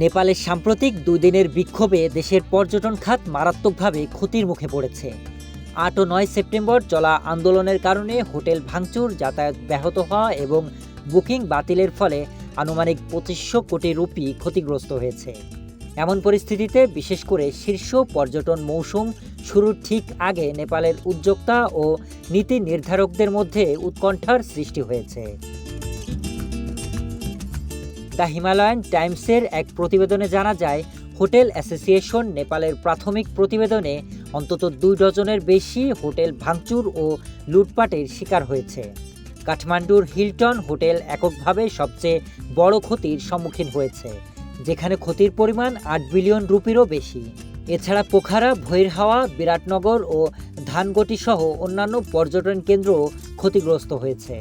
নেপালের সাম্প্রতিক দুই দিনের বিক্ষোভে দেশের পর্যটন খাত মারাত্মকভাবে ক্ষতির মুখে পড়েছে। আট ও নয় সেপ্টেম্বর চলা আন্দোলনের কারণে হোটেল ভাঙচুর, যাতায়াত ব্যাহত হওয়া এবং বুকিং বাতিলের ফলে আনুমানিক পঁচিশশো কোটি রুপি ক্ষতিগ্রস্ত হয়েছে। এমন পরিস্থিতিতে বিশেষ করে শীর্ষ পর্যটন মৌসুম শুরুর ঠিক আগে নেপালের উদ্যোক্তা ও নীতি নির্ধারকদের মধ্যে উৎকণ্ঠার সৃষ্টি হয়েছে। দ্য হিমালয়ান টাইমসের এক প্রতিবেদনে জানা যায়, হোটেল অ্যাসোসিয়েশন নেপালের প্রাথমিক প্রতিবেদনে অন্তত দুই ডজনের বেশি হোটেল ভাঙচুর ও লুটপাটের শিকার হয়েছে। কাঠমান্ডুর হিলটন হোটেল এককভাবে সবচেয়ে বড় ক্ষতির সম্মুখীন হয়েছে, যেখানে ক্ষতির পরিমাণ আট বিলিয়ন রুপিরও বেশি। এছাড়া পোখারা, ভৈরহাওয়া, বিরাটনগর ও ধানগটি সহ অন্যান্য পর্যটন কেন্দ্রও ক্ষতিগ্রস্ত হয়েছে।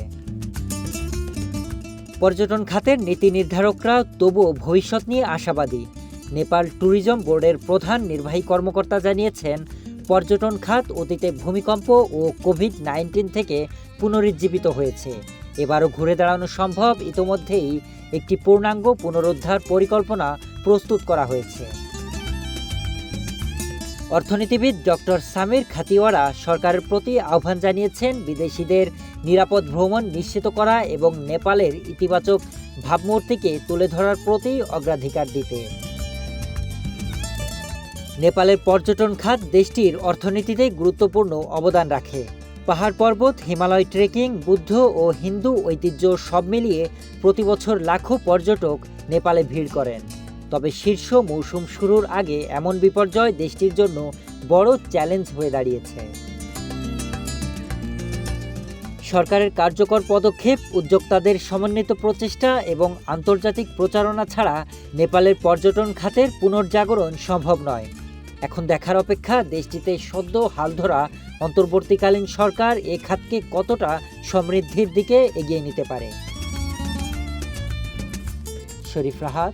পর্যটন খাতের নীতি নির্ধারকরা তবুও ভবিষ্যৎ নিয়ে আশাবাদী। নেপাল ট্যুরিজম বোর্ডের প্রধান নির্বাহী কর্মকর্তা জানিয়েছেন, পর্যটন খাত অতীতে ভূমিকম্প ও কোভিড নাইন্টিন থেকে পুনরুজ্জীবিত হয়েছে। এবারও ঘুরে দাঁড়ানো সম্ভব, ইতোমধ্যেই একটি পূর্ণাঙ্গ পুনরুদ্ধার পরিকল্পনা প্রস্তুত করা হয়েছে। অর্থনীতিবিদ ডক্টর সামির খাতিওয়ারা সরকারের প্রতি আহ্বান জানিয়েছেন, বিদেশিদের নিরাপদ ভ্রমণ নিশ্চিত করা এবং নেপালের ইতিবাচক ভাবমূর্তিকে তুলে ধরার প্রতি অগ্রাধিকার দিতে। নেপালের পর্যটন খাত দেশটির অর্থনীতিতে গুরুত্বপূর্ণ অবদান রাখে। পাহাড় পর্বত, হিমালয় ট্রেকিং, বুদ্ধ ও হিন্দু ঐতিহ্য সব মিলিয়ে প্রতি বছর লাখো পর্যটক নেপালে ভিড় করেন। তবে শীর্ষ মৌসুম শুরুর আগে এমন বিপর্যয় দেশটির জন্য বড় চ্যালেঞ্জ হয়ে দাঁড়িয়েছে। সরকারের কার্যকর পদক্ষেপ, উদ্যোক্তাদের সমন্বিত প্রচেষ্টা এবং আন্তর্জাতিক প্রচারণা ছাড়া নেপালের পর্যটন খাতের পুনর্জাগরণ সম্ভব নয়। এখন দেখার অপেক্ষা, দেশটিতে সদ্য হাল ধরা অন্তর্বর্তীকালীন সরকার এ খাতকে কতটা সমৃদ্ধির দিকে এগিয়ে নিতে পারে? Sharif Rahat